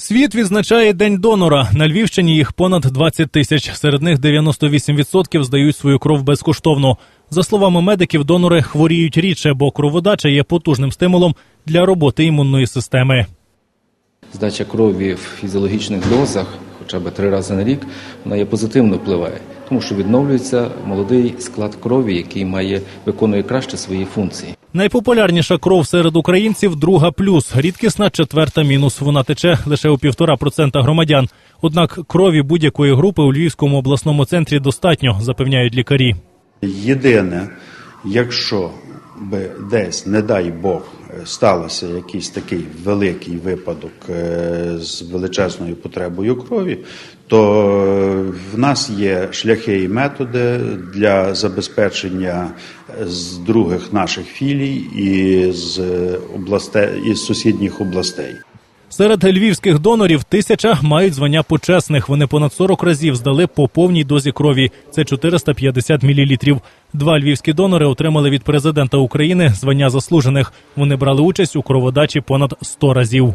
Світ відзначає День донора. На Львівщині їх понад 20 тисяч. Серед них 98% здають свою кров безкоштовно. За словами медиків, донори хворіють рідше, бо кроводача є потужним стимулом для роботи імунної системи. Здача крові в фізіологічних дозах, хоча б три рази на рік, вона є позитивно впливає, тому що відновлюється молодий склад крові, який має виконує краще свої функції. Найпопулярніша кров серед українців друга плюс, рідкісна четверта мінус. Вона тече лише у півтора процента громадян. Однак крові будь-якої групи у Львівському обласному центрі достатньо, запевняють лікарі. Єдине, якщо би десь, не дай Бог, стався якийсь такий великий випадок е, з величезною потребою крові, то е, в нас є шляхи і методи для забезпечення з других наших філій і з областей із сусідніх областей. Серед львівських донорів тисяча мають звання почесних. Вони понад 40 разів здали по повній дозі крові. Це 450 мілілітрів. Два львівські донори отримали від президента України звання заслужених. Вони брали участь у кроводачі понад 100 разів.